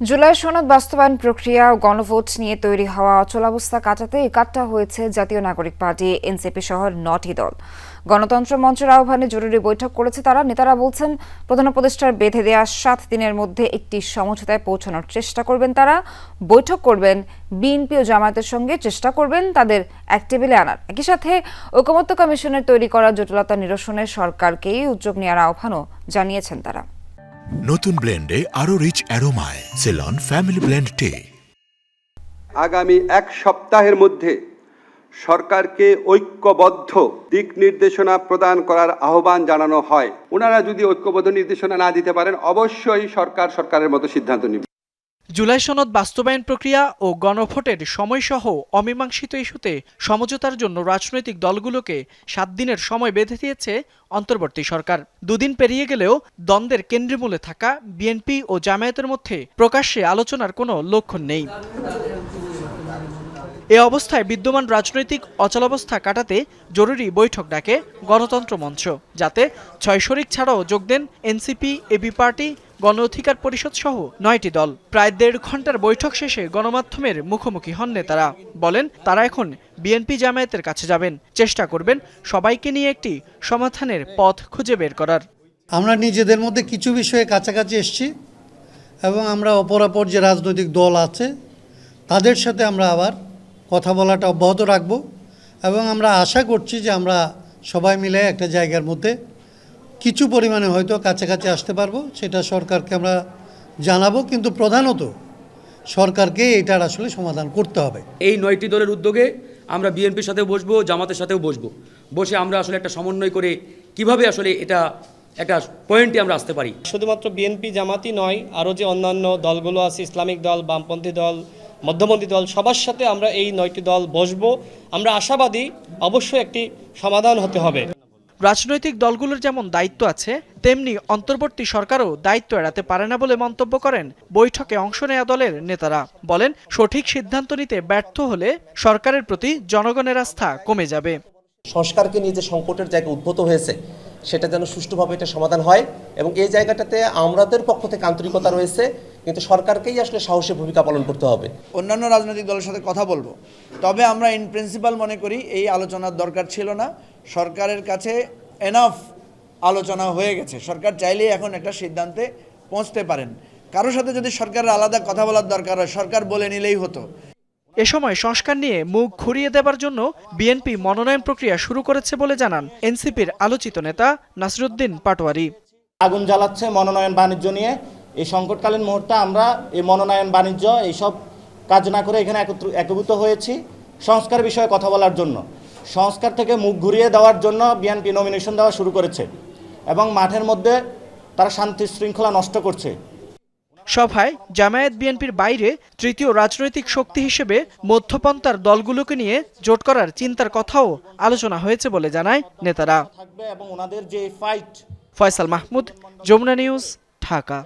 জুলাই সনদ বাস্তবায়ন প্রক্রিয়া ও গণভোট নিয়ে তৈরি হওয়া অচলাবস্থা কাটাতে একাট্টা হয়েছে জাতীয় নাগরিক পার্টি, এনসিপি সহ নটি দল। গণতন্ত্র মঞ্চের আহ্বানে জরুরি বৈঠক করেছে তারা। নেতারা বলছেন, প্রধান উপদেষ্টার বেঁধে দেওয়া সাত দিনের মধ্যে একটি সমঝোতায় পৌঁছানোর চেষ্টা করবেন তারা। বৈঠক করবেন বিএনপি ও জামায়াতের সঙ্গে, চেষ্টা করবেন তাদের এক টেবিলে আনার। একই সাথে ঐকমত্য কমিশনের তৈরি করা জটিলতা নিরসনে সরকারকেই উদ্যোগ নেওয়ার আহ্বানও জানিয়েছেন তারা। নতুন ব্লেন্ডে আরও রিচ অ্যারোমায় সেলন ফ্যামিলি ব্লেন্ড টে আগামী এক সপ্তাহের মধ্যে সরকারকে ঐক্যবদ্ধ দিক নির্দেশনা প্রদান করার আহ্বান জানানো হয়। ওনারা যদি ঐক্যবদ্ধ নির্দেশনা না দিতে পারেন, অবশ্যই সরকার সরকারের মতো সিদ্ধান্ত নেবে। জুলাই সনদ বাস্তবায়ন প্রক্রিয়া ও গণভোটের সময়সহ অমীমাংসিত ইস্যুতে সমঝোতার জন্য রাজনৈতিক দলগুলোকে সাত দিনের সময় বেঁধে দিয়েছে অন্তর্বর্তী সরকার। দুদিন পেরিয়ে গেলেও দ্বন্দ্বের কেন্দ্রমূলে থাকা বিএনপি ও জামায়াতের মধ্যে প্রকাশ্যে আলোচনার কোনো লক্ষণ নেই। এ অবস্থায় বিদ্যমান রাজনৈতিক অচলাবস্থা কাটাতে জরুরি বৈঠক ডাকে গণতন্ত্র মঞ্চ, যাতে ছয় শরিক ছাড়াও যোগ দেন এনসিপি এবি পার্টি, গণ অধিকার পরিষদ সহ নয়টি দল। প্রায় দেড় ঘণ্টার বৈঠক শেষে গণমাধ্যমের মুখোমুখি হন নেতারা। বলেন, তারা এখন বিএনপি জামায়াতের কাছে যাবেন। চেষ্টা করবেন সবাইকে নিয়ে একটি সমাধানের পথ খুঁজে বের করার। আমরা নিজেদের মধ্যে কিছু বিষয়ে কাছাকাছি এসেছি এবং আমরা অপরাপর যে রাজনৈতিক দল আছে, তাদের সাথে আমরা আবার কথা বলাটা অব্যাহত রাখব এবং আমরা আশা করছি যে আমরা সবাই মিলে একটা জায়গার মধ্যে কিছু পরিমাণে হয়তো কাছাকাছি আসতে পারব সেটা সরকারকে আমরা জানাব কিন্তু প্রধানত সরকারকে এটার আসলে সমাধান করতে হবে। এই নয়টি দলের উদ্যোগে আমরা বিএনপির সাথেও বসবো জামাতের সাথেও বসবো। বসে আমরা আসলে একটা সমন্বয় করে কীভাবে আসলে এটা একটা পয়েন্টে আমরা আসতে পারি। শুধুমাত্র বিএনপি জামাতই নয় আরও যে অন্যান্য দলগুলো আছে ইসলামিক দল বামপন্থী দল মধ্যপন্থী দল সবার সাথে আমরা এই নয়টি দল বসবো। আমরা আশাবাদী অবশ্যই একটি সমাধান হতে হবে। রাজনৈতিক দলগুলোর যেমন দায়িত্ব আছে তেমনি অন্তর্বর্তী সরকারও দায়িত্ব এড়াতে পারে না বলে মন্তব্য করেন বৈঠকে অংশ নেয়া দলের নেতারা। বলেন সঠিক সিদ্ধান্ত নিতে ব্যর্থ হলে সরকারের প্রতি জনগণের আস্থা কমে যাবে। সংস্কারকে নিয়ে যে সংকটের জায়গা উদ্ভূত হয়েছে সেটা যেন সুষ্ঠুভাবে এটা সমাধান হয় এবং এই জায়গাটাতে আমাদের পক্ষ থেকে আন্তরিকতা রয়েছে। কিন্তু সরকারকেই আসলে সাহসী ভূমিকা পালন করতে হবে। অন্যান্য রাজনৈতিক দলের সাথে কথা বলব। তবে আমরা ইন প্রিন্সিপাল মনে করি এই আলোচনার দরকার ছিল না। সরকারের কাছে এনাফ আলোচনা হয়ে গেছে। সরকার চাইলেই এখন একটা সিদ্ধান্তে পৌঁছতে পারেন। কারোর সাথে যদি সরকারের আলাদা কথা বলার দরকার হয় সরকার বলে নিলেই হতো। এ সময় সংস্কার নিয়ে মুখ ঘুরিয়ে দেবার জন্য বিএনপি মনোনয়ন প্রক্রিয়া শুরু করেছে বলে জানান এনসিপির আলোচিত নেতা নাসরুদ্দিন পাটোয়ারি। আগুন জ্বালাচ্ছে মনোনয়ন বাণিজ্য নিয়ে। এই সংকটকালীন মুহূর্তে আমরা এই মনোনয়ন বাণিজ্য এইসব কাজ না করে এখানে একীভূত হয়েছি সংস্কার বিষয়ে কথা বলার জন্য। সংস্কার থেকে মুখ ঘুরিয়ে দেওয়ার জন্য বিএনপি নমিনেশন দেওয়া শুরু করেছে এবং মাঠের মধ্যে তারা শান্তি শৃঙ্খলা নষ্ট করছে। সভায় জামায়াত বিএনপির বাইরে তৃতীয় রাজনৈতিক শক্তি হিসেবে মধ্যপন্থার দলগুলোকে নিয়ে জোট করার চিন্তার কথাও আলোচনা হয়েছে বলে জানায় নেতারা। থাকবে এবং ওনাদের যে ফাইট ফয়সাল মাহমুদ যমুনা নিউজ ঢাকা।